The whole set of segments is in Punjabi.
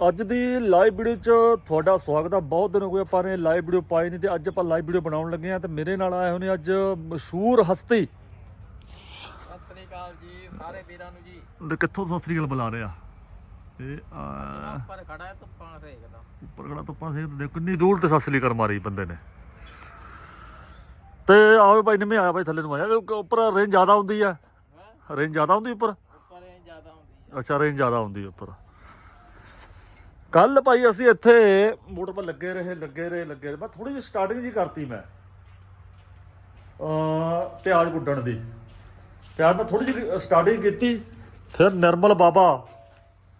ਅੱਜ ਦੀ ਲਾਈਵ ਵੀਡੀਓ 'ਚ ਤੁਹਾਡਾ ਸਵਾਗਤ ਹੈ ਬਹੁਤ ਦਿਨ ਹੋ ਗਏ ਆਪਾਂ ਨੇ ਲਾਈਵ ਵੀਡੀਓ ਪਾਈ ਨਹੀਂ ਤੇ ਅੱਜ ਆਪਾਂ ਲਾਈਵ ਵੀਡੀਓ ਬਣਾਉਣ ਲੱਗੇ ਆ ਤੇ ਮੇਰੇ ਨਾਲ ਆਏ ਨੇ ਅੱਜ ਮਸ਼ਹੂਰ ਹਸਤੀ। ਸਤਿ ਸ੍ਰੀ ਅਕਾਲ ਜੀ ਸਾਰੇ ਵੀਰਾਂ ਨੂੰ ਜੀ। ਤੇ ਕਿੱਥੋਂ ਸਤਿ ਸ੍ਰੀ ਅਕਾਲ ਬੁਲਾ ਰਿਹਾ ਇਹ ਆ ਉੱਪਰ ਖੜਾ ਹੈ ਧੁੱਪਾਂ ਸੇਕਦਾ। ਉੱਪਰ ਖੜਾ ਧੁੱਪਾਂ ਸੇ ਦੇਖੋ ਕਿੰਨੀ ਦੂਰ ਤੇ ਸਤਿ ਸ੍ਰੀ ਅਕਾਲ ਮਾਰੀ ਬੰਦੇ ਨੇ। ਤੇ ਆਓ ਭਾਈ ਨਿੰਮੇ ਆਇਆ ਭਾਈ ਥੱਲੇ ਨੂੰ ਆਇਆ। ਉੱਪਰ ਰੇਂਜ ਜ਼ਿਆਦਾ ਹੁੰਦੀ ਆ। ਰੇਂਜ ਜ਼ਿਆਦਾ ਹੁੰਦੀ ਉੱਪਰ? ਉੱਪਰ ਇਹ ਜ਼ਿਆਦਾ ਹੁੰਦੀ ਹੈ ਅੱਛਾ ਰੇਂਜ ਜ਼ਿਆਦਾ ਹੁੰਦੀ ਹੈ ਉੱਪਰ। ਕੱਲ ਭਾਈ ਅਸੀਂ ਇੱਥੇ ਮੋਟਰ 'ਤੇ ਲੱਗੇ ਰਹੇ ਲੱਗੇ ਰਹੇ ਲੱਗੇ ਰਹੇ। ਮੈਂ ਥੋੜੀ ਜਿਹੀ ਸਟਾਰਟਿੰਗ ਜੀ ਕਰਤੀ ਮੈਂ। ਅ ਪਿਆਜ਼ ਗੁੱਡਣ ਦੀ। ਪਿਆਜ਼ ਮੈਂ ਥੋੜੀ ਜਿਹੀ ਸਟਾਰਟਿੰਗ ਕੀਤੀ। ਫਿਰ ਨਿਰਮਲ ਬਾਬਾ।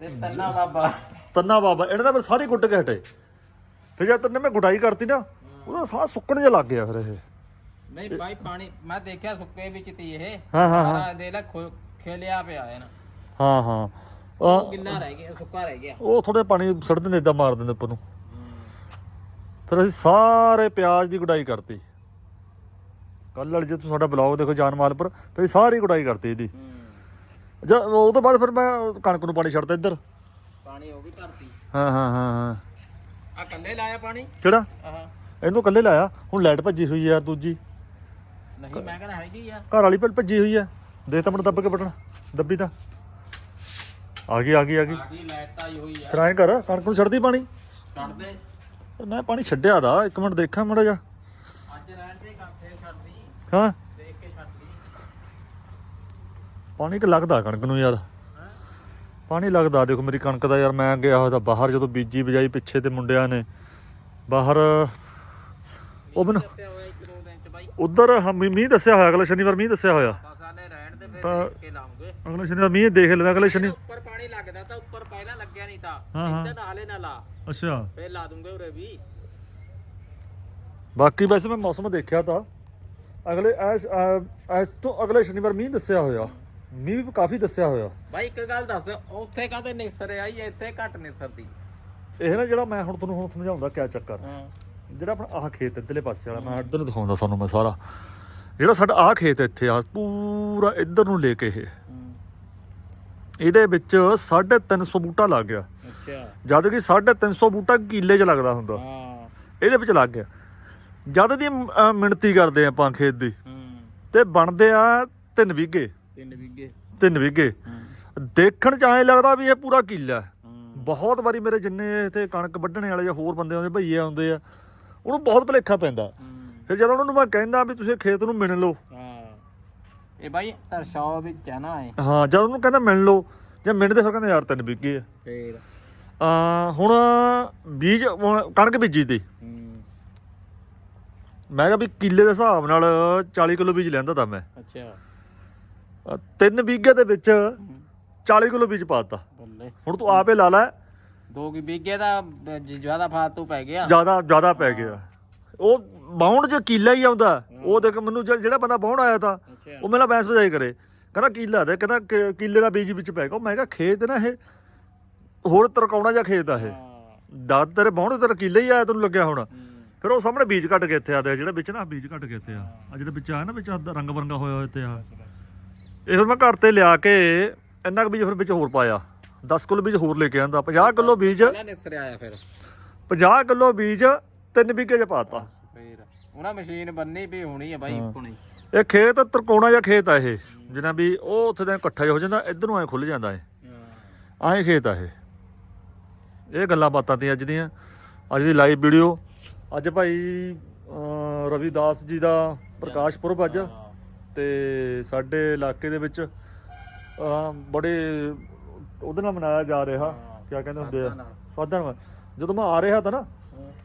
ਤੇ ਤੰਨਾ ਬਾਬਾ। ਤੰਨਾ ਬਾਬਾ ਇਹਨਾਂ ਦਾ ਮੈਂ ਸਾਰੀ ਗੁੱਟ ਕੇ ਹਟੇ। ਫਿਰ ਜਦ ਤੰਨੇ ਮੈਂ ਗੁਡਾਈ ਕਰਤੀ ਨਾ ਉਹਦਾ ਸਾਹ ਸੁੱਕਣ ਜਿਹਾ ਲੱਗ ਗਿਆ ਫਿਰ ਇਹ। ਨਹੀਂ ਭਾਈ ਪਾਣੀ ਮੈਂ ਦੇਖਿਆ ਸੁੱਕੇ ਵਿੱਚ ਤੀ ਇਹ। ਹਾਂ ਹਾਂ ਦੇ ਲੈ ਖੇਲਿਆ ਪਿਆ ਹੈ ਨਾ ਹਾਂ ਹਾਂ। ਉਹ ਅ, ਗਿੱਲਾ ਰਹਿ ਗਿਆ ਸੁੱਕਾ ਰਹਿ ਗਿਆ। ਉਹ ਥੋੜੇ ਪਾਣੀ ਸੜ ਦਿੰਦੇ ਇਦਾਂ ਮਾਰ ਦਿੰਦੇ ਉੱਪਰ ਨੂੰ। ਫਿਰ ਅਸੀਂ ਸਾਰੇ ਪਿਆਜ਼ ਦੀ ਗੁਡਾਈ ਕਰਤੀ। ਕੱਲ ਵਾਲੀ ਜੇ ਤੁਸੀਂ ਸਾਡਾ ਬਲੌਗ ਦੇਖੋ ਜਾਨ ਮਾਲ ਪਰ ਫਿਰ ਸਾਰੀ ਗੁਡਾਈ ਕਰਤੀ ਇਹਦੀ। ਜਦ ਉਹ ਤੋਂ ਬਾਅਦ ਫਿਰ ਮੈਂ ਕਣਕ ਨੂੰ ਪਾਣੀ ਛੱਡਤਾ ਇੱਧਰ। ਪਾਣੀ ਉਹ ਵੀ ਭਰਤੀ ਹਾਂ ਹਾਂ ਹਾਂ ਹਾਂ। ਆ ਕੱਲੇ ਲਾਇਆ ਪਾਣੀ? ਕਿਹੜਾ? ਆਹ। ਇਹਨੂੰ ਕੱਲੇ ਲਾਇਆ? ਹੁਣ ਲਾਈਟ ਭੱਜੀ ਹੋਈ ਯਾਰ ਦੂਜੀ। ਨਹੀਂ ਮੈਂ ਕਹਿੰਦਾ ਹੈਗੀ ਆ। ਘਰ ਵਾਲੀ ਭੱਜ- ਭੱਜੀ ਹੋਈ ਹੈ ਦੇਖ ਤਾਂ ਮੈਨੂੰ ਦੱਬ ਕੇ ਬਟਨ ਦੱਬੀ ਤਾਂ। ਆ ਗਈ ਆ ਗਈ ਆ ਗਈ। ਆ ਗਈ ਲਾਈਟ ਆਈ ਹੋਈ ਆ। ਫਿਰ ਐਂ ਕਰ ਕਣਕ ਨੂੰ ਛੱਡਦੀ ਪਾਣੀ? ਛੱਡ ਦੇ ਪਰ ਮੈਂ ਪਾਣੀ ਛੱਡਿਆ ਦਾ ਇੱਕ ਮਿੰਟ ਦੇਖਾਂ ਮੜਾ ਜਾ ਅੱਜ ਰਹਿਣ ਦੇ ਕੰਮ ਫੇਰ ਛੱਡਦੀ। ਹਾਂ। ਦੇਖ ਕੇ ਛੱਡਦੀ। ਪਾਣੀ ਕਿ ਲੱਗਦਾ ਕਣਕ ਨੂੰ ਯਾਰ? ਪਾਣੀ ਲੱਗਦਾ ਦੇਖੋ ਮੇਰੀ ਕਣਕ ਦਾ ਯਾਰ ਮੈਂ ਗਿਆ ਹੋਇਆ ਤਾਂ ਬਾਹਰ ਜਦੋਂ ਬੀਜੀ ਬਜਾਈ ਪਿੱਛੇ ਤੇ ਮੁੰਡਿਆਂ ਨੇ। ਬਾਹਰ ਉਹ ਬਾਈ। ਉਧਰ ਮੀਂਹ ਦੱਸਿਆ ਹੋਇਆ ਅਗਲੇ ਸ਼ਨੀਵਾਰ ਮੀਂਹ ਦੱਸਿਆ ਹੋਇਆ। ਦੇ ਤਾਂ- ਦੇਖ ਕੇ ਲਾਉਂਗੇ। ਅਗਲੇ ਸ਼ਨੀਵਾਰ ਮੀਂਹ ਦੇਖ ਲੈਣਾ ਅਗਲੇ ਸ਼ਨੀ ਉੱਪਰ ਪਾਣੀ ਲੱਗਦਾ ਤਾਂ ਉੱਪਰ ਪਹਿਲਾਂ ਲੱਗਿਆ ਨਹੀਂ ਤਾਂ। ਹਾਂ, ਹਾਂ। ਇੱਧਰ ਨਾਲੇ ਨਾ ਲਾ। ਅੱਛਾ। ਫੇਰ ਲਾ ਦੂੰਗੇ ਉਰੇ ਵੀ। ਬਾਕੀ ਵੈਸੇ ਮੈਂ ਮੌਸਮ ਦੇਖਿਆ ਤਾਂ ਅਗਲੇ ਐਸ ਅ- ਐਸ ਤੋਂ ਅਗਲੇ ਸ਼ਨੀਵਾਰ ਮੀਂਹ ਦੱਸਿਆ ਹੋਇਆ। ਮੀਂਹ ਵੀ ਕਾਫੀ ਦੱਸਿਆ ਹੋਇਆ। ਬਾਈ ਇੱਕ ਗੱਲ ਦੱਸ ਉੱਥੇ ਕਾਹਦੇ ਨਿਸਰ ਆਈ ਇੱਥੇ ਘੱਟ ਨਿਸਰਦੀ ਇਹ ਨਾ ਜਿਹੜਾ ਮੈਂ ਹੁਣ ਤੁਹਾਨੂੰ ਹੁਣ ਸਮਝਾਉਂਦਾ ਕਿਆ ਚੱਕਰ। ਹਾਂ। ਜਿਹੜਾ ਆਪਣਾ ਆਹ ਖੇਤ ਇੱਧਰਲੇ ਪਾਸੇ ਵਾਲਾ ਮੈਂ ਇੱਧਰ ਨੂੰ ਦਿਖਾਉਂਦਾ ਤੁਹਾਨੂੰ ਮੈਂ ਸਾਰਾ। ਜਿਹੜਾ ਸਾਡਾ ਆਹ ਖੇਤ ਇੱਥੇ ਆ ਪੂਰਾ ਇੱਧਰ ਨੂੰ ਲੈ ਕੇ ਇਹ। ਇਹਦੇ ਵਿੱਚ 350 ਬੂਟਾ ਲੱਗ ਗਿਆ। ਅੱਛਾ। ਜਦ ਕਿ 350 ਬੂਟਾ ਕਿੱਲੇ 'ਚ ਲੱਗਦਾ ਹੁੰਦਾ। ਹਾਂ। ਇਹਦੇ ਵਿੱਚ ਲੱਗ ਗਿਆ। ਜਦ ਦੀ ਮਿਣਤੀ ਕਰਦੇ ਆਪਾਂ ਖੇਤ ਦੀ ਤੇ ਬਣਦੇ ਆ ਤਿੰਨ ਵਿਗੇ ਤਿੰਨ ਵਿਗੇ ਦੇਖਣ ਚ ਐਂ ਲੱਗਦਾ ਵੀ ਇਹ ਪੂਰਾ ਕਿੱਲਾ ਬਹੁਤ ਵਾਰੀ ਮੇਰੇ ਜਿੰਨੇ ਇੱਥੇ ਕਣਕ ਵੱਢਣੇ ਵਾਲੇ ਜਾਂ ਹੋਰ ਬੰਦੇ ਆਉਂਦੇ ਭਈਏ ਆਉਂਦੇ ਆ ਉਹਨੂੰ ਬਹੁਤ ਭੁਲੇਖਾ ਪੈਂਦਾ। ਫਿਰ ਜਦੋਂ ਉਹਨਾਂ ਨੂੰ ਮੈਂ ਕਹਿੰਦਾ ਵੀ ਤੁਸੀਂ ਖੇਤ ਨੂੰ ਮਿਣ ਲਓ। ਹਾਂ। ਇਹ ਬਾਈ ਤਰਸ਼ਾw ਵਿੱਚ ਹੈ ਨਾ ਇਹ। ਹਾਂ ਜਦ ਉਹਨੂੰ ਕਹਿੰਦਾ ਮਿਣ ਲਓ ਜਾਂ ਮਿਣਦੇ ਫਿਰ ਕਹਿੰਦੇ ਯਾਰ ਤਿੰਨ ਵਿਗੇ ਆ। ਫੇਰ। ਆ ਹੁਣ ਬੀਜ ਕਣਕ ਬੀਜੀ ਹੂੰ। ਮੈਂ ਕਿਹਾ ਵੀ ਕਿੱਲੇ ਦੇ ਹਿਸਾਬ ਨਾਲ 40 ਕਿਲੋ ਬੀਜ ਲੈਂਦਾ ਤਾਂ ਮੈਂ। ਅੱਛਾ। ਤਿੰਨ ਵਿਗੇ ਦੇ ਵਿੱਚ 40 ਕਿਲੋ ਬੀਜ ਪਾਤਾ ਬੱਲੇ। ਹੁਣ ਤੂੰ ਆਪੇ ਲਾ ਲੈ। ਦੋ ਕੀ ਵਿਗੇ ਦਾ ਜ਼ਿਆਦਾ ਫਾਲਤੂ ਪੈ ਗਿਆ। ਜ਼ਿਆਦਾ ਜ਼ਿਆਦਾ ਪੈ ਗਿਆ। ਉਹ ਬਾਉਂਡ ਚ ਕੀਲਾ ਹੀ ਆਉਂਦਾ। ਉਹ ਦੇਖ ਮੈਨੂੰ ਜਿਹੜਾ ਜਿਹੜਾ ਬੰਦਾ ਬਾਉਂਡ ਆਇਆ ਤਾਂ ਉਹ ਮੇਰਾ ਬੈਂਸ ਵਜਾਈ ਕਰੇ। ਕਹਿੰਦਾ ਕੀਲਾ ਦੇ ਕਹਿੰਦਾ ਕੀਲੇ ਦਾ ਬੀਜ ਵਿੱਚ ਪੈ ਗਿਆ। ਮੈਂ ਕਿਹਾ ਖੇਤ ਨਾ ਇਹ ਹੋਰ ਤਰਕਾਉਣਾ ਜਾਂ ਖੇਤ ਆ ਇਹ। ਦਾਦ ਤੇਰੇ ਬਾਉਂਡ ਤੇਰਾ ਕੀਲਾ ਹੀ ਆਇਆ ਤੈਨੂੰ ਲੱਗਿਆ ਹੁਣ। ਫਿਰ ਉਹ ਸਾਹਮਣੇ ਬੀਜ ਕੱਟ ਕੇ ਇੱਥੇ ਆਦੇ ਜਿਹੜਾ ਵਿੱਚ ਨਾ ਬੀਜ ਕੱਟ ਕੇ ਇੱਥੇ ਆ। ਆ ਜਿਹੜਾ ਵਿੱਚ ਆ ਨਾ ਵਿੱਚ ਰੰਗ ਬਰੰਗਾ ਹੋਇਆ ਹੋਇਆ ਇੱਥੇ ਆ। ਇਹ ਫਿਰ ਮੈਂ ਘਰ ਤੇ ਲਿਆ ਕੇ ਇੰਨਾ ਕੁ ਬੀਜ ਫਿਰ ਵਿੱਚ ਹੋਰ ਪਾਇਆ। 10 ਕਿਲੋ ਬੀਜ ਹੋਰ ਲੈ ਕੇ ਆਂਦਾ। 50 ਕਿਲੋ ਬੀਜ ਪਹਿਲਾਂ ਨਿਸਰ ਆਇਆ ਫਿਰ। 50 ਕਿਲੋ ਬੀਜ ਤਿੰਨ ਵਿਗੇ ਚ ਪਾਤਾ ਫੇਰ। ਉਹਨਾਂ ਮਸ਼ੀਨ ਬੰਨੀ ਵੀ ਹੋਣੀ ਹੈ ਬਾਈ ਹੁਣੀ। ਇਹ ਖੇਤ ਤਰਕੋਣਾ ਜਿਹਾ ਖੇਤ ਆ ਇਹ ਜਿਹਨਾਂ ਵੀ ਉਹ ਉੱਥੇ ਦਾ ਇਕੱਠਾ ਜਿਹਾ ਹੋ ਜਾਂਦਾ ਇੱਧਰ ਨੂੰ ਐ ਖੁੱਲ ਜਾਂਦਾ ਏ ਐਂ ਖੇਤ ਆ ਇਹ। ਇਹ ਗੱਲਾਂ ਬਾਤਾਂ ਤੀ ਅੱਜ ਦੀਆਂ। ਅੱਜ ਦੀ ਲਾਈਵ ਵੀਡੀਓ ਅੱਜ ਭਾਈ ਰਵਿਦਾਸ ਜੀ ਦਾ ਪ੍ਰਕਾਸ਼ ਪੁਰਬ ਅੱਜ। ਤੇ ਸਾਡੇ ਇਲਾਕੇ ਦੇ ਵਿੱਚ ਬੜੇ ਉਹਦੇ ਨਾਲ ਮਨਾਇਆ ਜਾ ਰਿਹਾ। ਕੀ ਕਹਿੰਦੇ ਹੁੰਦੇ ਆ? ਸਾਧਾਂ ਨਾਲ। ਸਾਧਾਂ ਨਾਲ। ਜਦੋਂ ਮੈਂ ਆ ਰਿਹਾ ਤਾਂ ਨਾ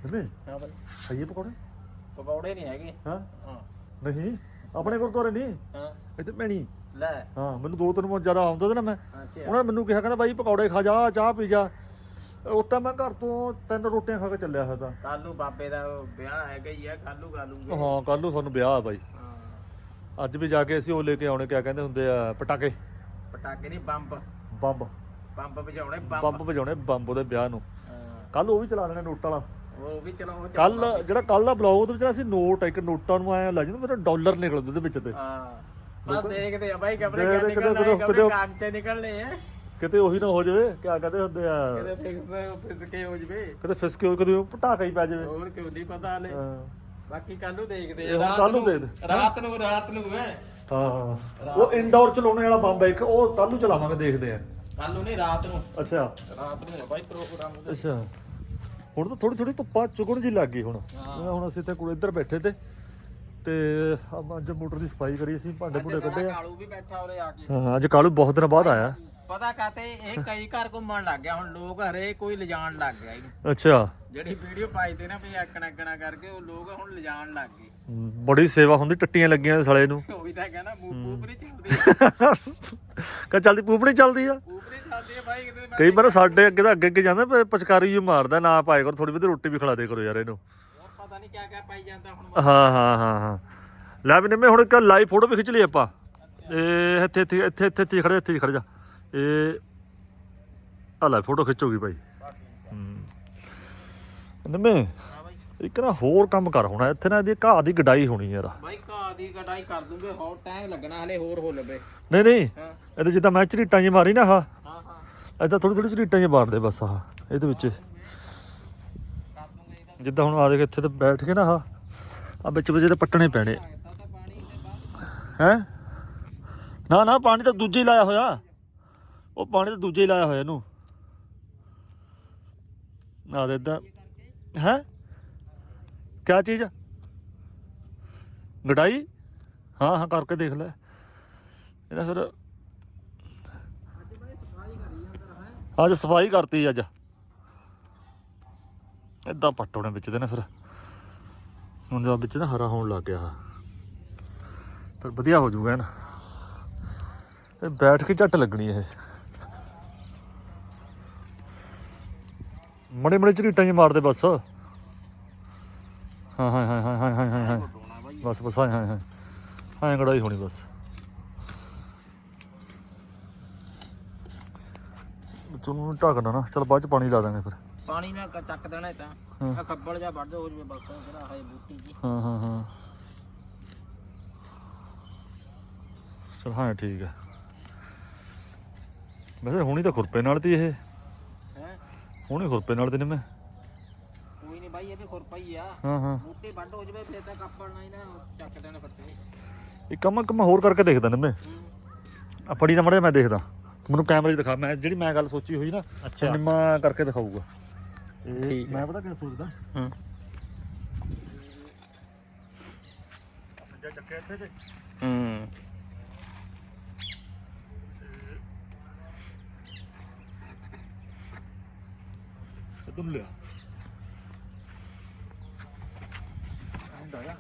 ਹਾਂ ਨਹੀਂ ਹਾਂ ਬਾਈ। ਖਾਈਏ ਪਕੌੜੇ? ਪਕੌੜੇ ਨਹੀਂ ਹੈਗੇ। ਹਾਂ? ਹਾਂ। ਨਹੀਂ ਆਪਣੇ ਗੁਰਦੁਆਰੇ ਨਹੀਂ? ਹਾਂ। ਇੱਥੇ ਪੈਣੀ। ਲੈ। ਹਾਂ ਮੈਨੂੰ ਦੋ ਤਿੰਨ ਬਹੁਤ ਜ਼ਿਆਦਾ ਆਉਂਦਾ ਤੇ ਨਾ ਮੈਂ। ਅੱਛਾ। ਉਹਨੇ ਮੈਨੂੰ ਕਿਹਾ ਕਹਿੰਦਾ ਬਾਈ ਪਕੌੜੇ ਖਾ ਜਾ ਚਾਹ ਪੀ ਜਾ। ਉਸ ਟਾਈਮ ਮੈਂ ਘਰ ਤੋਂ ਤਿੰਨ ਰੋਟੀਆਂ ਖਾ ਕੇ ਚੱਲਿਆ ਹੋਇਆ ਤਾਂ। ਕੱਲ ਨੂੰ ਬਾਬੇ ਦਾ ਵਿਆਹ ਹੈਗਾ ਹੀ ਆ ਕੱਲ ਹਾਂ ਤੁਹਾਨੂੰ ਵਿਆਹ ਆ ਬਾਈ। ਅੱਜ ਵੀ ਜਾ ਕੇ ਅਸੀਂ ਉਹ ਲੈ ਕੇ ਆਉਣੇ ਕਿਆ ਕਹਿੰਦੇ ਹੁੰਦੇ ਆ ਪਟਾਕੇ। ਪਟਾਕੇ ਨਹੀਂ ਬੰਬ। ਬੰਬ। ਬੰਬ ਵਜਾਉਣੇ ਬੰਬ। ਵਜਾਉਣੇ ਬੰਬ ਉਹਦੇ ਵਿਆਹ ਨੂੰ। ਕੱਲ ਉਹ ਵੀ ਚਲਾ ਲੈਣਾ ਨੋਟ ਵਾਲਾ। ਉਹ ਵੀ ਚਲਾਓ ਕੱਲ ਜਿਹੜਾ ਕੱਲ ਦਾ ਬਲੌਗ ਉਹਦੇ ਵਿੱਚ ਨਾ ਅਸੀਂ ਨੋਟ ਇੱਕ ਨੋਟਾਂ ਨੂੰ ਆਇਆ ਲੱਜ ਮੇਰਾ ਡਾਲਰ ਨਿਕਲਦੇ ਉਹਦੇ ਵਿੱਚ ਤੇ। ਹਾਂ ਬਸ ਦੇਖਦੇ ਆ ਬਾਈ ਦੇਖਦੇ ਕਿਆ ਕਿਤੇ- ਨਿਕਲਣਾ ਹੈ ਕਿਤੇ- ਕਬਰੇ ਕਾਗਜ਼ ਤੇ ਨਿਕਲਣੇ ਆ। ਕਿਤੇ ਉਹੀ ਨਾ ਹੋ ਜਾਵੇ ਕਿਆ ਕਹਦੇ ਹੁੰਦੇ ਆ। ਕਿਤੇ ਫਿਕਸ ਫਿਸ ਕੇ ਹੋ ਜਵੇ। ਕਿਤੇ ਫਿਸਕੇ ਹੋ ਕਦੇ ਪਟਾਕਾ ਹੀ ਪੈ ਜਾਵੇ। ਹੋਰ ਕਿਉਂ ਨਹੀਂ ਪਤਾ ਹਲੇ। ਹਾਂ। ਬਾਕੀ ਕੱਲ ਨੂੰ ਦੇਖਦੇ ਆ। ਰਾਤ ਕੱਲ੍ਹ ਨੂੰ ਦੇਖਦੇ। ਰਾਤ ਨੂੰ ਰਾਤ ਨੂੰ ਹੈ। ਹਾਂ ਉਹ ਇੰਡੋਰ ਚਲਾਉਣੇ ਵਾਲਾ ਬੰਬ ਇੱਕ ਉਹ ਕੱਲ ਨੂੰ ਚਲਾਵਾਂਗੇ ਦੇਖਦੇ ਆ। ਕੱਲ ਨੂੰ ਨਹੀਂ ਰਾਤ ਨੂੰ। ਅੱਛਾ। ਰਾਤ ਨੂੰ ਹੈ ਬਾਈ ਪ੍ਰੋਗਰਾਮ ਉਹਦਾ। ਅੱਛਾ। ਹੁਣ ਤਾਂ ਥੋੜੀ ਥੋੜੀ ਧੁੱਪਾਂ ਚੁਗਣ ਜੀ ਲੱਗ ਗਈ ਹੁਣ। ਹੁਣ ਅਸੀਂ ਤੇ ਕੋਲ ਇੱਧਰ ਬੈਠੇ ਤੇ ਤੇ ਅੱਜ ਮੋਟਰ ਦੀ ਸਫ਼ਾਈ ਕਰੀ ਸੀ ਭਾਂਡੇ ਭੁੰਡੇ ਕੱਢੇ ਆ। ਕਾਲੂ ਵੀ ਬੈਠਾ ਉਰੇ ਆ ਕੇ। ਹਾਂ ਅੱਜ ਕਾਲੂ ਬਹੁਤ ਦਿਨ ਬਾਅਦ ਆਇਆ। ਪਤਾ ਕਾਤੇ ਇਹ ਕਈ ਘਰ ਘੁੰਮਣ ਲੱਗ ਗਿਆ ਹੁਣ ਲੋਕ ਹਰੇ ਕੋਈ ਲਿਜਾਣ ਲੱਗ ਗਿਆ ਇਹਨੂੰ ਅੱਛਾ। ਜਿਹੜੀ ਵੀਡੀਓ ਪਾਈ ਤੇ ਨਾ ਵੀ ਆਕਣਾ ਆਕਣਾ ਕਰਕੇ ਉਹ ਲੋਕ ਹੁਣ ਲਿਜਾਣ ਲੱਗ ਗਏ। ਬੜੀ ਸੇਵਾ ਹੁੰਦੀ ਟੱਟੀਆਂ ਲੱਗੀਆਂ ਸਾਲੇ ਨੂੰ। ਉਹ ਵੀ ਤਾਂ ਕਹਿੰਦਾ ਮੂੰਹ ਪੂਪ ਨਹੀਂ ਚੱਲਦੀ ਕਹ ਚੱਲਦੀ ਪੂਪਣੀ ਚੱਲਦੀ ਆ? ਪੂਪ ਨਹੀਂ ਚੱਲਦੀ ਹੈ ਬਾਈ ਕਿਤੇ ਕਈ ਵਾਰ ਸਾਡੇ ਅੱਗੇ ਤਾਂ ਅੱਗੇ ਅੱਗੇ ਜਾਂਦਾ ਪ- ਪਚਕਾਰੀ ਹੀ ਮਾਰਦਾ ਨਾ ਪਾਏ ਕਰੋ ਥੋੜੀ ਬਹੁਤੀ ਰੋਟੀ ਵੀ ਖਿਲਾ ਦੇ ਕਰੋ ਯਾਰ ਇਹਨੂੰ। ਹੋਰ ਪਤਾ ਨਹੀਂ ਕਿਆ ਕਿਆ ਪਾਈ ਜਾਂਦਾ ਹੁਣ ਹਾਂ ਹਾਂ ਹਾਂ ਹਾਂ। ਲੈ ਵੀ ਨਿੰਮੇ ਹੁਣ ਇੱਕ ਲਾਈਵ ਫੋਟੋ ਵੀ ਖਿੱਚ ਲਈ ਆਪਾਂ। ਇਹ ਇੱਥੇ ਇੱਥੇ ਇੱਥੇ ਇੱਥੇ ਇੱਥੇ ਖੜੇ ਇੱਥੇ ਖੜ ਜਾ। ਇਹ ਆ ਲੈ ਫੋਟੋ ਖਿੱਚੋਗੀ ਭਾਈ ਨਿੰਮੇ ਇੱਕ ਨਾ ਹੋਰ ਕੰਮ ਕਰ ਹੋਣਾ ਇੱਥੇ ਨਾ ਇਹਦੀ ਘਾਹ ਦੀ ਗਡਾਈ ਹੋਣੀ ਯਾਰ। ਬਾਈ ਘਾਹ ਦੀ ਕਟਾਈ ਕਰ ਦੂੰਗੇ ਹੋਰ ਟਾਈਮ ਲੱਗਣਾ ਹਲੇ ਹੋਰ ਹੋ ਲਵੇ। ਨਹੀਂ ਨਹੀਂ ਹਾਂ। ਇਹਦੇ ਜਿੱਦਾਂ ਮੈਂ ਝਰੀਟਾਂ ਜੀ ਮਾਰੀ ਨਾ ਆਹ ਹਾਂ ਹਾਂ। ਏਦਾਂ ਥੋੜੀ ਥੋੜੀ ਝਰੀਟਾਂ ਜੀ ਮਾਰਦੇ ਬਸ ਆਹ ਇਹਦੇ ਵਿੱਚ। ਇਹਦਾ ਜਿੱਦਾਂ ਹੁਣ ਆ ਦੇਖ ਇੱਥੇ ਤੇ ਬੈਠ ਕੇ ਨਾ ਆਹ ਆ ਵਿੱਚ ਵਿੱਚ ਤੇ ਪੱਟਣੇ ਪੈਣੇ। ਇਹਦਾ ਦੇ ਹੈ ਨਾ ਨਾ ਪਾਣੀ ਤਾਂ ਦੂਜੇ ਹੀ ਲਾਇਆ ਹੋਇਆ। ਉਹ ਪਾਣੀ ਤਾਂ ਦੂਜੇ ਹੀ ਲਾਇਆ ਹੋਇਆ ਇਹਨੂੰ। ਆ ਦੇ ਇਦਾਂ। ਹੈ? ਕਿਆ ਚੀਜ਼? ਗਡਾਈ? ਹਾਂ ਹਾਂ, ਕਰਕੇ ਦੇਖ ਲੈ। ਇਹਦਾ ਫਿਰ ਅੱਜ ਸਫ਼ਾਈ ਕਰੀ ਅੱਜ ਸਫ਼ਾਈ ਕਰਤੀ ਅੱਜ। ਇਦਾਂ ਪੱਟੋਣੇ ਵਿੱਚ ਦੇ ਨਾ ਫਿਰ। ਹੁਣ ਜਦ ਵਿੱਚ ਨਾ ਹਰਾ ਹੋਣ ਲੱਗ ਗਿਆ ਪਰ ਵਧੀਆ ਹੋ ਜਾਊਗਾ ਨਾ ਤੇ ਬੈਠ ਕੇ ਝੱਟ ਲੱਗਣੀ ਇਹ। ਮੜੇ ਮੜੇ ਝਰੀਟਾਂ ਹੀ ਮਾਰਦੇ ਬਸ। ਹਾਂ ਹਾਂ ਹਾਂ ਹਾਂ ਹਾਂ ਹਾਂ ਹਾਂ ਬਸ ਬਸ ਹਾਂ ਹਾਂ ਹਾਂ। ਹਾਂ ਕੜਾਈ ਹੋਣੀ ਬਸ। ਚੁੰਨੂ ਢੱਕਣਾ ਨਾ ਚਲ ਬਾਅਦ ਚ ਪਾਣੀ ਲਾ ਦਾਂਗੇ ਫਿਰ। ਪਾਣੀ ਨਾਲ ਚੱਕ ਦੇਣਾ ਤਾਂ। ਆ ਖੱਬਲ ਜਾਂ ਵੱਢ ਦੋ ਹੋ ਜਵੇ ਬਸ ਜਿਹੜਾ ਹਾਏ ਬੂਟੀ ਜੀ। ਹਾਂ ਹਾਂ ਹਾਂ। ਚਲ ਹਾਂ ਠੀਕ ਹੈ ਵੈਸੇ ਹੁਣੀ ਤਾਂ ਖੁਰਪੇ ਨਾਲ ਤੀ ਇਹ। ਹੈ? ਹੁਣੀ ਖੁਰਪੇ ਨਾਲ ਤੇ ਨੇ ਮੈਂ। ਬਾਈ ਇਹ ਵੀ ਖੁਰ ਪਈ ਆ। ਹਾਂ ਹਾਂ। ਬੂਟੀ ਵੱਢ ਹੋ ਜਵੇ ਫਿਰ ਤਾਂ ਕੱਪੜ ਨਹੀਂ ਨਾ ਚੱਕ ਦੇਣਾ ਫੱਟੇ ਇੱਕ ਕੰਮ ਕੰਮ ਹੋਰ ਕਰਕੇ ਦੇਖਦਾ ਨੇ ਮੈਂ ਹੂੰ। ਆ ਫੜੀ ਤਾਂ ਮੜੇ ਮੈਂ ਦੇਖਦਾ। ਮੈਨੂੰ ਕੈਮਰੇ 'ਚ ਦਿਖਾ ਮੈਂ ਜਿਹੜੀ ਮੈਂ ਗੱਲ ਸੋਚੀ ਹੋਈ ਨਾ ਅੱਛਾ। ਨਿੰਮਾ ਕਰਕੇ ਦਿਖਾਊਗਾ। ਇਹ ਠੀਕ ਹੈ। ਮੈਂ ਪਤਾ ਕਿਆ ਸੋਚਦਾ। ਹੂੰ। ਚੱਕਿਆ ਇੱਥੇ ਤੇ ਹੂੰ। ਨੂੰ ਲਿਆ। ਹੁੰਦਾ ਆ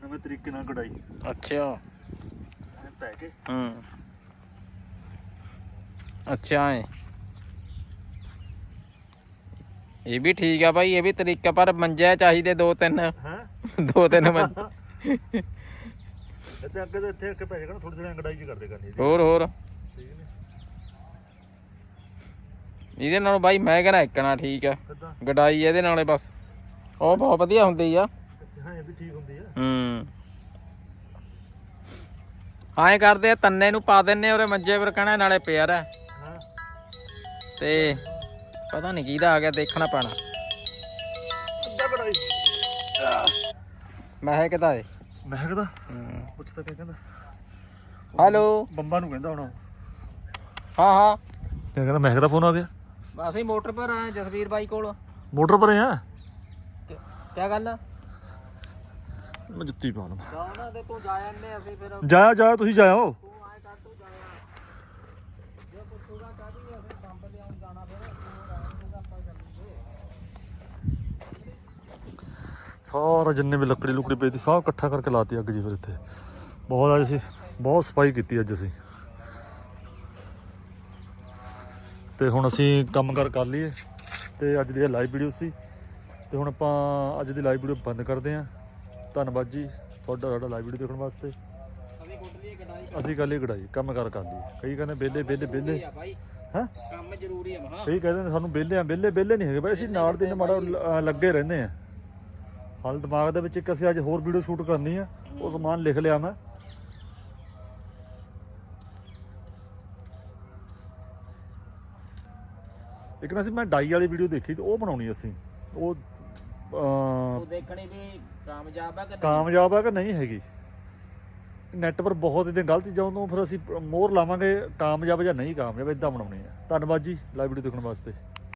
ਨਵੇਂ ਤਰੀਕੇ ਨਾਲ ਕਢਾਈ। ਅੱਛਾ। ਐਂ ਪੈ ਕੇ ਹੂੰ। ਅੱਛਾ ਹੈ ਇਹ ਵੀ ਠੀਕ ਆ ਭਾਈ ਇਹ ਵੀ ਤਰੀਕਾ ਪਰ ਮੰਜਿਆ ਚਾਹੀਦੇ ਦੋ ਤਿੰਨ। ਹਾਂ? ਦੋ ਤਿੰਨ ਮੰਜ ਇੱਥੇ ਅੱਗੇ ਤੇ ਇੱਥੇ ਅੱਗੇ ਪੈ ਜਾਣਾ ਥੋੜੀ ਦੇਰ ਕਢਾਈ ਜੀ ਕਰਦੇ ਕਰਨੀ ਹੋਰ ਹੋਰ। ਠੀਕ ਨੇ। ਇਹਦੇ ਨਾਲੋਂ ਬਾਈ ਮੈਂ ਕਹਿੰਦਾ ਇੱਕਣਾ ਠੀਕ ਆ। ਕਿੱਦਾਂ? ਗਡਾਈ ਇਹਦੇ ਨਾਲੇ ਬਸ। ਉਹ ਬਹੁਤ ਵਧੀਆ ਹੁੰਦੀ ਆ। ਹਾਂ ਇਹ ਵੀ ਠੀਕ ਹੁੰਦੀ ਆ। ਹੂੰ। ਹਾਂ ਇਹ ਕਰਦੇ ਆ ਤੰਨੇ ਨੂੰ ਪਾ ਦਿੰਨੇ ਉਹਦੇ ਮੰਜੇ ਪਰ ਕਹਣਾ ਨਾਲੇ ਪਿਆਰ ਆ ਹਾਂ। ਤੇ ਪਤਾ ਨਹੀਂ ਕਿਹਦਾ ਆ ਗਿਆ ਦੇਖਣਾ ਪੈਣਾ। ਅੱਧਾ ਮੈਂ ਕਿਹਦਾ ਏ। ਮੈਂ ਕਹਿੰਦਾ ਪੁੱਛਦਾ ਕਿਆ ਕਹਿੰਦਾ। ਹੈਲੋ। ਬੰਬਾ ਨੂੰ ਕਹਿੰਦਾ ਹੁਣ। ਹਾਂ ਹਾਂ। ਕਹਿੰਦਾ ਮੈਂ ਕਹਿੰਦਾ ਫੋਨ ਆ ਗਿਆ? ਅਸੀਂ ਮੋਟਰ ਪਰ ਆਏ ਜਸਵੀਰ ਬਾਈ ਕੋਲ। ਮੋਟਰ ਪਰੇ ਆ? ਕੀ ਗੱਲ ਮੈਂ ਜੁੱਤੀ ਪਾ ਲਵਾਂ। ਜਾਓ ਨਾ ਤੇ ਤੂੰ ਜਾ ਜਾਂਦੇ ਅਸੀਂ ਫਿਰ ਜਾਇਆ ਜਾਇਆ ਤੁਸੀਂ ਜਾਇਓ ਤੂੰ ਆਏ ਕਰ ਤੂੰ ਜਾਇਆ ਜੇ ਪੁੱਛੂਗਾ ਕਾਹਦੀ ਅਸੀਂ ਪੰਪ ਲਿਆਉਣ ਜਾਣਾ ਫਿਰ ਤੂੰ ਰਹਿਣ ਦੂਗਾ ਆਪਾਂ ਚੱਲੀਏ ਸਾਰਾ ਜਿੰਨੇ ਵੀ ਲੱਕੜੀ ਲੁਕੜੀ ਪਈ ਸੀ ਸਭ ਇਕੱਠਾ ਕਰਕੇ ਲਾਤੀ ਅੱਗ ਜੀ ਫਿਰ ਇੱਥੇ। ਬਹੁਤ ਅੱਜ ਅਸੀਂ ਬਹੁਤ ਸਫ਼ਾਈ ਕੀਤੀ ਅੱਜ ਅਸੀਂ। ਤੇ ਹੁਣ ਅਸੀਂ ਕੰਮ ਕਰ ਕਰ ਲਈਏ। ਤੇ ਅੱਜ ਦੀ ਲਾਈਵ ਵੀਡੀਓ ਸੀ। ਤੇ ਹੁਣ ਆਪਾਂ ਅੱਜ ਦੀ ਲਾਈਵ ਵੀਡੀਓ ਬੰਦ ਕਰਦੇ ਆਂ ਧੰਨਵਾਦ ਜੀ ਤੁਹਾਡਾ ਤੁਹਾਡਾ ਲਾਈਵ ਵੀਡੀਓ ਦੇਖਣ ਵਾਸਤੇ। ਅਸੀਂ ਕੱਲ ਹੀ ਕਢਾਈ ਕੰਮ ਕਰ ਕਰ ਲਈ ਕਈ ਕਹਿੰਦੇ ਬੇਲੇ ਬੇਲੇ ਬੇਲੇ ਹਾਂ? ਕੰਮ ਜ਼ਰੂਰੀ ਹੈ ਮਹਾ। ਕਈ ਕਹਿੰਦੇ ਨੇ ਸਾਨੂੰ ਬੇਲੇ ਆ ਬੇਲੇ ਬੇਲੇ ਨਹੀਂ ਹੈਗੇ ਬਈ। ਅਸੀਂ ਨਾਲ ਦਿਨ ਮਾੜਾ ਲੱਗੇ ਰਹਿੰਦੇ ਆ। ਹਾਲ ਦਿਮਾਗ ਦੇ ਵਿੱਚ ਇੱਕ ਅਸੀਂ ਅੱਜ ਹੋਰ ਵੀਡੀਓ ਸ਼ੂਟ ਕਰਨੀ ਆ। ਉਹ ਸਮਾਨ ਲਿਖ ਲਿਆ ਮੈਂ। ਇੱਕ ਨਾ ਸੀ ਮੈਂ ਡਾਈ ਵਾਲੀ ਵੀਡੀਓ ਦੇਖੀ ਤੇ ਉਹ ਬਣਾਉਣੀ ਅਸੀਂ। ਉਹ ਉਹ ਦੇਖਣੀ ਵੀ ਕਾਮਯਾਬ ਆ ਕਿ ਨਹੀਂ? ਕਾਮਯਾਬ ਹੈ ਕਿ ਨਹੀਂ ਹੈਗੀ? ਨੈਟ ਪਰ ਬਹੁਤ ਇਹਦੇ ਗਲਤ ਉਹਨੂੰ ਫਿਰ ਅਸੀਂ ਮੋਹਰ ਲਾਵਾਂਗੇ ਕਾਮਯਾਬ ਜਾਂ ਨਹੀਂ ਕਾਮਯਾਬ ਇਦਾਂ ਬਣਾਉਣੀ ਹੈ ਧੰਨਵਾਦ ਜੀ ਲਾਈਵ ਵੀਡੀਓ ਦੇਖਣ ਵਾਸਤੇ।